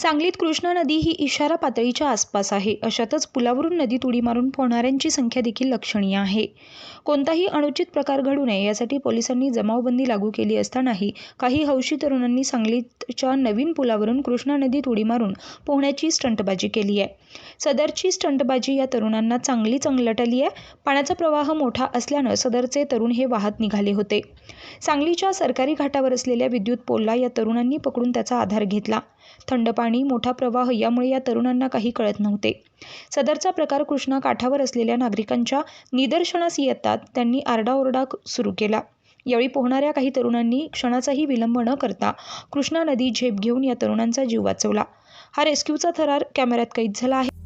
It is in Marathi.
सांगलीत कृष्णा नदी ही इशारा पातळीच्या आसपास आहे. अशातच पुलावरून नदीत उडी मारून पोहणाऱ्यांची संख्या देखील लक्षणीय आहे. कोणताही अनुचित प्रकार घडू नये यासाठी पोलिसांनी जमावबंदी लागू केली असतानाही काही हौशी तरुणांनी सांगलीच्या नवीन पुलावरून कृष्णा नदीत उडी मारून पोहण्याची स्टंटबाजी केली आहे. सदरची स्टंटबाजी या तरुणांना चांगली चंगलटली आहे. पाण्याचा प्रवाह मोठा असल्यानं सदरचे तरुण हे वाहत निघाले होते. सांगलीच्या सरकारी घाटावर असलेल्या विद्युत पोलला या तरुणांनी पकडून त्याचा आधार घेतला. थंड पाणी मोठा प्रवाह यामुळे या तरुणांना काही कळत नव्हते. सदरचा प्रकार कृष्णा काठावर असलेल्या नागरिकांच्या निदर्शनास येतात त्यांनी आरडाओरडा सुरू केला. यावेळी पोहणाऱ्या काही तरुणांनी क्षणाचाही विलंब न करता कृष्णा नदी झेप घेऊन या तरुणांचा जीव वाचवला. हा रेस्क्यूचा थरार कॅमेऱ्यात कैद झाला आहे.